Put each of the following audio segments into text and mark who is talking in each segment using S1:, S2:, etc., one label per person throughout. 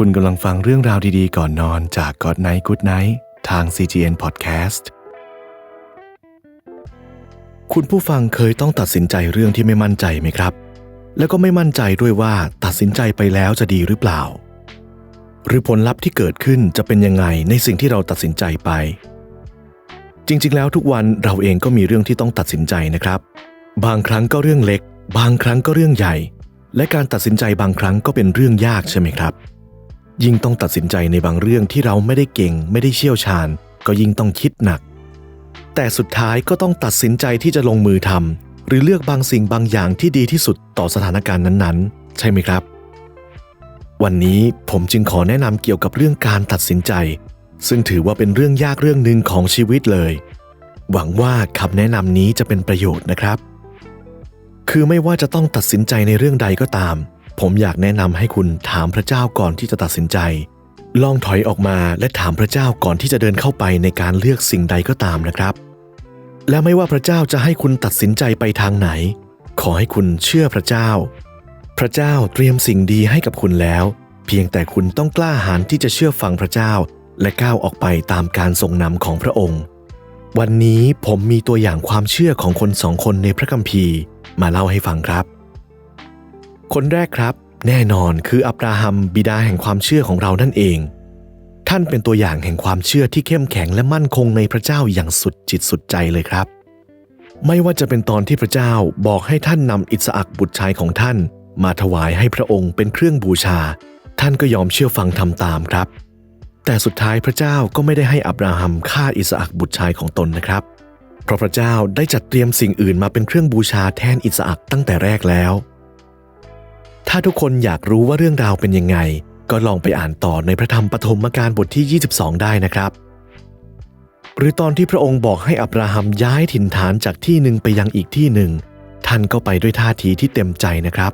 S1: คุณกำลังฟังเรื่องราวดีๆ ก่อนนอนจาก God Night Good Night ทาง CGN Podcast คุณผู้ฟังเคยต้องตัดสินใจเรื่องที่ไม่มั่นใจไหมครับ แล้วก็ไม่มั่นใจด้วยว่าตัดสินใจไปแล้วจะดีหรือเปล่า หรือผลลัพธ์ที่เกิดขึ้นจะเป็นยังไงในสิ่งที่เราตัดสินใจไป จริงๆ แล้วทุกวันเราเองก็มีเรื่องที่ต้องตัดสินใจนะครับ บางครั้งก็เรื่องเล็ก บางครั้งก็เรื่องใหญ่ และการตัดสินใจบางครั้งก็เป็นเรื่องยากใช่ไหมครับ ยิ่งต้องตัดสินใจในบางเรื่องที่เราไม่ได้เก่ง ไม่ได้เชี่ยวชาญ ก็ยิ่งต้องคิดหนัก แต่สุดท้ายก็ต้องตัดสินใจที่จะลงมือทำหรือเลือกบางสิ่งบางอย่างที่ดีที่สุดต่อสถานการณ์นั้นๆ ใช่ไหมครับ วันนี้ผมจึงขอแนะนำเกี่ยวกับเรื่องการตัดสินใจ ซึ่งถือว่าเป็นเรื่องยากเรื่องหนึ่งของชีวิตเลย หวังว่าคำแนะนำนี้จะเป็นประโยชน์นะครับ คือไม่ว่าจะต้องตัดสินใจในเรื่องใดก็ตาม ผมอยากแนะนำให้คุณถามพระเจ้าก่อนที่จะตัดสินใจ ลองถอยออกมาและถามพระเจ้าก่อนที่จะเดินเข้าไปในการเลือกสิ่งใดก็ตามนะครับ และไม่ว่าพระเจ้าจะให้คุณตัดสินใจไปทางไหน ขอให้คุณเชื่อพระเจ้า พระเจ้าเตรียมสิ่งดีให้กับคุณแล้ว เพียงแต่คุณต้องกล้าหาญที่จะเชื่อฟังพระเจ้า และก้าวออกไปตามการทรงนำของพระองค์ วันนี้ผมมีตัวอย่างความเชื่อของคนสองคนในพระคัมภีร์ มาเล่าให้ฟังครับ คนแรกครับ แน่นอนคืออับราฮัมบิดาแห่งความเชื่อของเรานั่นเอง ท่านเป็นตัวอย่างแห่งความเชื่อที่เข้มแข็งและมั่นคงในพระเจ้าอย่างสุดจิตสุดใจเลยครับ ไม่ว่าจะเป็นตอนที่พระเจ้าบอกให้ท่านนำอิสอักบุตรชายของท่าน มาถวายให้พระองค์เป็นเครื่องบูชา ท่านก็ยอมเชื่อฟังทำตามครับ แต่สุดท้ายพระเจ้าก็ไม่ได้ให้อับราฮัมฆ่าอิสอักบุตรชายของตนนะครับเพราะพระเจ้าได้จัดเตรียมสิ่งอื่นมาเป็นเครื่องบูชาแทนอิสอักตั้งแต่แรกแล้ว ถ้าทุกคนอยากรู้ว่าเรื่องราวเป็นยังไง ก็ลองไปอ่านต่อในพระธรรมปฐมกาลบทที่ 22 ได้นะครับ หรือตอนที่พระองค์บอกให้อับราฮัมย้ายถิ่นฐานจากที่หนึ่งไปยังอีกที่หนึ่ง ท่านก็ไปด้วยท่าทีที่เต็มใจนะครับ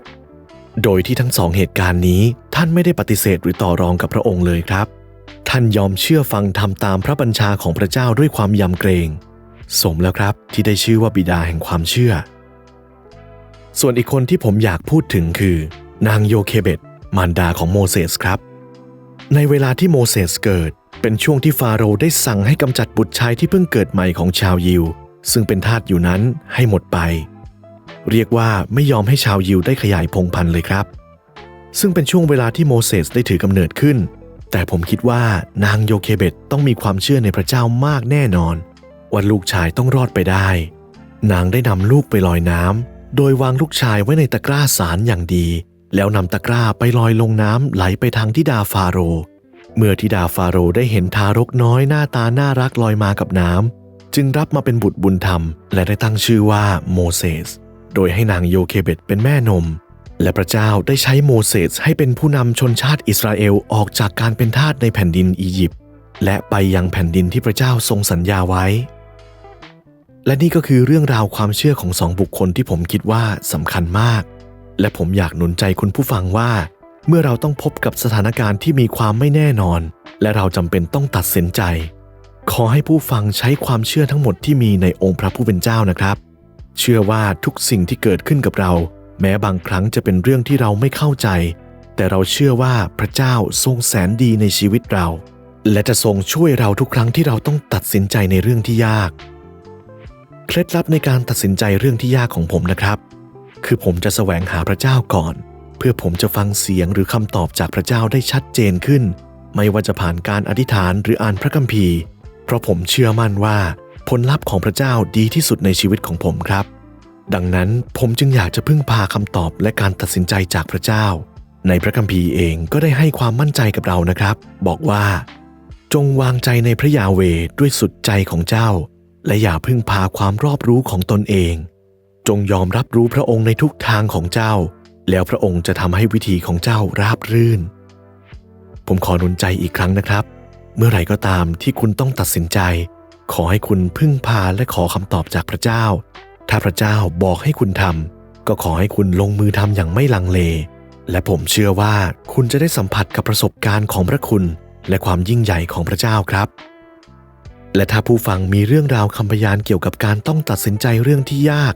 S1: โดยที่ทั้งสองเหตุการณ์นี้ท่านไม่ได้ปฏิเสธหรือต่อรองกับพระองค์เลยครับ ท่านยอมเชื่อฟังทำตามพระบัญชาของพระเจ้าด้วยความยำเกรง สมแล้วครับที่ได้ชื่อว่าบิดาแห่งความเชื่อ ส่วนอีกคนที่ผมอยากพูดถึงคือ นางโยเคเบตมารดาของโมเสสครับ ในเวลาที่โมเสสเกิด เป็นช่วงที่ฟาโรห์ได้สั่งให้กำจัดบุตรชายที่เพิ่งเกิดใหม่ของชาวยิว ซึ่งเป็นทาสอยู่นั้นให้หมดไป เรียกว่าไม่ยอมให้ชาวยิวได้ขยายพงพันธุ์เลยครับ ซึ่งเป็นช่วงเวลาที่โมเสสได้ถือกำเนิดขึ้น แต่ผมคิดว่านางโยเคเบตต้องมีความเชื่อในพระเจ้ามากแน่นอนว่าลูกชายต้องรอดไปได้ นางได้นำลูกไปลอยน้ำโดยวางลูกชายไว้ในตะกร้าสารอย่างดี แล้วนำตะกร้าไปลอยลงน้ำไหลไปทางทิดาฟาโร เมื่อทิดาฟาโรได้เห็นทารกน้อยหน้าตาน่ารักลอยมากับน้ำจึงรับมาเป็นบุตรบุญธรรม และได้ตั้งชื่อว่าโมเสสโดยให้นางโยเคเบตเป็นแม่นม และพระเจ้าได้ใช้โมเสสให้เป็นผู้นำชนชาติอิสราเอลออกจากการเป็นทาสในแผ่นดินอียิปต์และไปยังแผ่นดินที่พระเจ้าทรงสัญญาไว้ และนี่ก็คือเรื่องราวความเชื่อของสองบุคคลที่ผมคิดว่าสำคัญมาก และผมอยากหนุนใจคุณผู้ฟังว่า เมื่อเราต้องพบกับสถานการณ์ที่มีความไม่แน่นอน และเราจำเป็นต้องตัดสินใจ ขอให้ผู้ฟังใช้ความเชื่อทั้งหมดที่มีในองค์พระผู้เป็นเจ้านะครับ เชื่อว่าทุกสิ่งที่เกิดขึ้นกับเรา แม้บางครั้งจะเป็นเรื่องที่เราไม่เข้าใจ แต่เราเชื่อว่าพระเจ้าทรงแสนดีในชีวิตเรา และจะทรงช่วยเราทุกครั้งที่เราต้องตัดสินใจในเรื่องที่ยาก เคล็ดลับในการตัดสินใจเรื่องที่ยากของผมนะครับ คือผมจะแสวงหาพระเจ้าก่อน เพื่อผมจะฟังเสียงหรือคำตอบจากพระเจ้าได้ชัดเจนขึ้น ไม่ว่าจะผ่านการอธิษฐานหรืออ่านพระคัมภีร์ เพราะผมเชื่อมั่นว่าผลลัพธ์ของพระเจ้าดีที่สุดในชีวิตของผมครับ ดังนั้นผมจึงอยากจะพึ่งพาคำตอบและการตัดสินใจจากพระเจ้า ในพระคัมภีร์เองก็ได้ให้ความมั่นใจกับเรานะครับ บอกว่า จงวางใจในพระยาเวด้วยสุดใจของเจ้า และอย่าพึ่งพาความรอบรู้ของตนเอง จงยอมรับรู้พระองค์ในทุกทางของเจ้า แล้วพระองค์จะทำให้วิธีของเจ้าราบรื่น ผมขอหนุนใจอีกครั้งนะครับ เมื่อไหร่ก็ตามที่คุณต้องตัดสินใจ ขอให้คุณพึ่งพาและขอคำตอบจากพระเจ้า ถ้าพระเจ้าบอกให้คุณทำก็ขอให้คุณลงมือทำอย่างไม่ลังเล และผมเชื่อว่าคุณจะได้สัมผัสกับประสบการณ์ของพระคุณ และความยิ่งใหญ่ของพระเจ้าครับและถ้าผู้ฟังมีเรื่องราวคำพยานเกี่ยวกับการต้องตัดสินใจเรื่องที่ยาก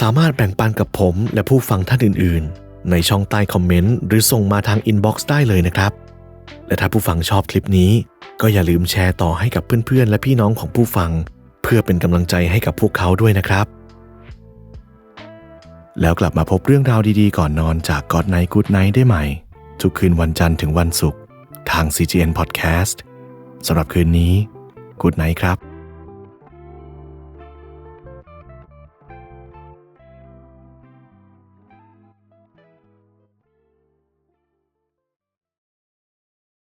S1: สามารถแบ่งปันกับผมและผู้ฟังท่านอื่น ๆ ในช่องใต้คอมเมนต์หรือส่งมาทางอินบ็อกซ์ได้เลยนะครับ และถ้าผู้ฟังชอบคลิปนี้ ก็อย่าลืมแชร์ต่อให้กับเพื่อน ๆ และพี่น้องของผู้ฟัง เพื่อเป็นกำลังใจให้กับพวกเขาด้วยนะครับ แล้วกลับมาพบเรื่องราวดีๆ ก่อนนอนจาก God Night Good Night ได้ใหม่ ทุกคืนวันจันทร์ถึงวันศุกร์ทาง CGN Podcast สำหรับคืนนี้ Good Night ครับ